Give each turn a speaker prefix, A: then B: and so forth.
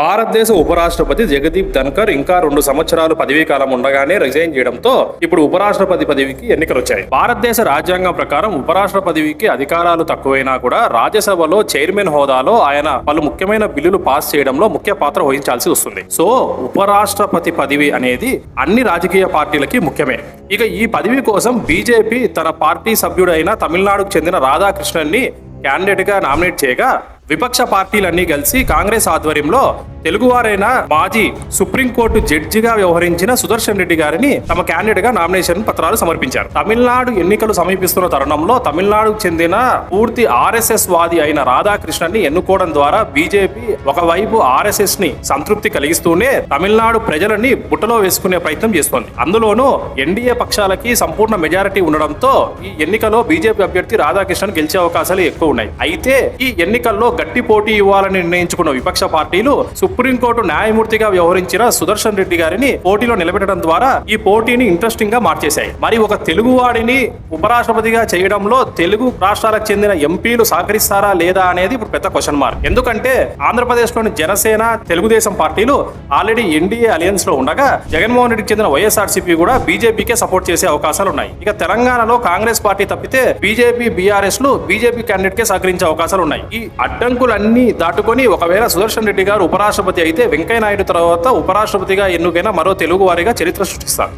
A: భారతదేశ ఉపరాష్ట్రపతి జగదీప్ ధన్కర్ ఇంకా రెండు సంవత్సరాలు పదవీ కాలం ఉండగానే రిజైన్ చేయడంతో ఇప్పుడు ఉపరాష్ట్రపతి పదవికి ఎన్నికలు వచ్చాయి భారతదేశ రాజ్యాంగం ప్రకారం ఉపరాష్ట్ర పదవికి అధికారాలు తక్కువైనా కూడా రాజ్యసభలో చైర్మన్ హోదాలో ఆయన పలు ముఖ్యమైన బిల్లులు పాస్ చేయడంలో ముఖ్య పాత్ర వహించాల్సి వస్తుంది. సో ఉపరాష్ట్రపతి పదవి అనేది అన్ని రాజకీయ పార్టీలకి ముఖ్యమే. ఇక ఈ పదవి కోసం బీజేపీ తన పార్టీ సభ్యుడైన తమిళనాడుకు చెందిన రాధాకృష్ణన్ని క్యాండిడేట్గా నామినేట్ చేయగా విపక్ష పార్టీలన్నీ కలిసి కాంగ్రెస్ ఆధ్వర్యంలో తెలుగువారైన మాజీ సుప్రీంకోర్టు జడ్జిగా వ్యవహరించిన సుదర్శన్ రెడ్డి గారిని తమ క్యాండిడేట్గా నామినేషన్ పత్రాలు సమర్పించారు. తమిళనాడు ఎన్నికలు సమీపిస్తున్న తరుణంలో తమిళనాడుకు చెందిన పూర్తి ఆర్ఎస్ఎస్ వాది అయిన రాధాకృష్ణన్ని ఎన్నుకోవడం ద్వారా బీజేపీ ఒకవైపు ఆర్ఎస్ఎస్ని సంతృప్తి కలిగిస్తూనే తమిళనాడు ప్రజలని బుట్టలో వేసుకునే ప్రయత్నం చేస్తోంది. అందులోనూ ఎన్డీఏ పక్షాలకి సంపూర్ణ మెజారిటీ ఉండడంతో ఈ ఎన్నికలో బీజేపీ అభ్యర్థి రాధాకృష్ణన్ గెలిచే అవకాశాలు ఎక్కువ ఉన్నాయి. అయితే ఈ ఎన్నికల్లో గట్టి పోటీ ఇవ్వాలని నిర్ణయించుకున్న విపక్ష పార్టీలు సుప్రీంకోర్టు న్యాయమూర్తిగా వ్యవహరించిన సుదర్శన్ రెడ్డి గారిని పోటీలో నిలబెట్టడం ద్వారా ఈ పోటీని ఇంట్రెస్టింగ్గా మార్చేశాయి. మరి ఒక తెలుగువాడిని ఉపరాష్ట్రపతిగా చేయడంలో తెలుగు రాష్ట్రాలకు చెందిన ఎంపీలు సహకరిస్తారా లేదా అనేది ఇప్పుడు పెద్ద క్వశ్చన్ మార్క్ ఎందుకంటే ఆంధ్రప్రదేశ్లోని జనసేన తెలుగుదేశం పార్టీలు ఆల్రెడీ ఎన్డీఏ అలయన్స్లో ఉండగా జగన్మోహన్ రెడ్డికి చెందిన వైఎస్ఆర్సీపీ కూడా బీజేపీకే సపోర్ట్ చేసే అవకాశాలు ఉన్నాయి. ఇక తెలంగాణలో కాంగ్రెస్ పార్టీ తప్పితే బీజేపీ బీఆర్ఎస్లు బీజేపీ క్యాండిడేట్ కే సహకరించే అవకాశాలు ఉన్నాయి. ఈ అడ్డంకులన్నీ దాటుకొని ఒకవేళ సుదర్శన్ రెడ్డి గారు రాష్ట్రపతి అయితే వెంకయ్య నాయుడు తర్వాత ఉపరాష్ట్రపతిగా ఎన్నుకైన మరో తెలుగు వారిగా చరిత్ర సృష్టిస్తారు.